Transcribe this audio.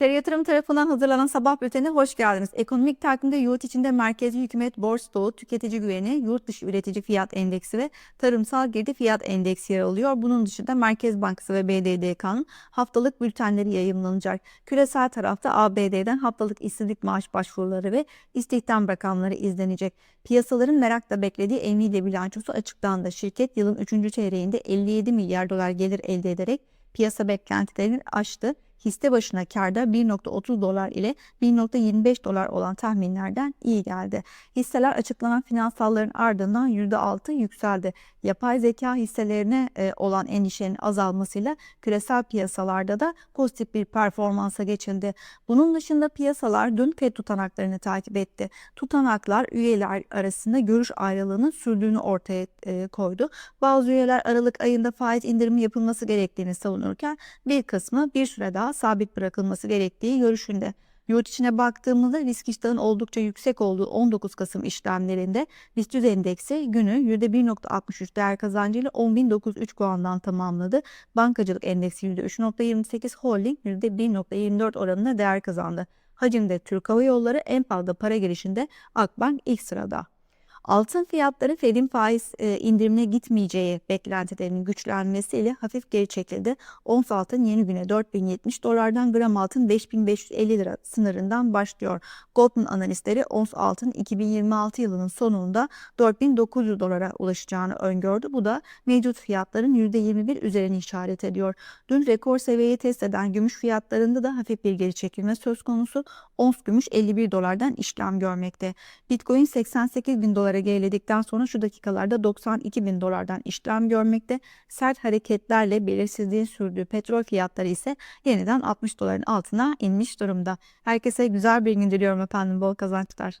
TR Yatırım tarafından hazırlanan sabah bültenine hoş geldiniz. Ekonomik takvimde yurt içinde merkezi hükümet borç dolu, tüketici güveni, yurt dışı üretici fiyat endeksi ve tarımsal girdi fiyat endeksi yer alıyor. Bunun dışında Merkez Bankası ve BDDK'nın haftalık bültenleri yayımlanacak. Küresel tarafta ABD'den haftalık işsizlik maaş başvuruları ve istihdam rakamları izlenecek. Piyasaların merakla beklediği Nvidia bilançosu açıklandı. Şirket yılın 3. çeyreğinde 57 milyar dolar gelir elde ederek piyasa beklentilerini aştı hisse başına karda 1.30 dolar ile 1.25 dolar olan tahminlerden iyi geldi. Hisseler açıklanan finansalların ardından %6 yükseldi. Yapay zeka hisselerine e, olan endişenin azalmasıyla küresel piyasalarda da pozitif bir performansa geçildi. Bunun dışında piyasalar dün FED tutanaklarını takip etti. Tutanaklar üyeler arasında görüş ayrılığının sürdüğünü ortaya e, koydu. Bazı üyeler Aralık ayında faiz indirimi yapılması gerektiğini savunurken bir kısmı bir süre daha sabit bırakılması gerektiği görüşünde. Yurt içine baktığımızda risk iştahının oldukça yüksek olduğu 19 Kasım işlemlerinde BIST 100 endeksi günü %1.63 değer kazancıyla 10.903 puandan tamamladı. Bankacılık endeksi %3.28, holding %1.24 oranında değer kazandı. Hacimde Türk Hava Yolları en pahalı para girişinde Akbank ilk sırada. Altın fiyatları Fed'in faiz e, indirimine gitmeyeceği beklentilerinin güçlenmesiyle hafif geri çekildi. Ons altın yeni güne 4070 dolardan gram altın 5550 lira sınırından başlıyor. Goldman analistleri ons altın 2026 yılının sonunda 4900 dolara ulaşacağını öngördü. Bu da mevcut fiyatların %21 üzerini işaret ediyor. Dün rekor seviyeyi test eden gümüş fiyatlarında da hafif bir geri çekilme söz konusu. Ons gümüş 51 dolardan işlem görmekte. Bitcoin 88 bin dolara geriledikten sonra şu dakikalarda 92 bin dolardan işlem görmekte. Sert hareketlerle belirsizliğin sürdüğü petrol fiyatları ise yeniden 60 doların altına inmiş durumda. Herkese güzel bir gün diliyorum efendim. Bol kazançlar.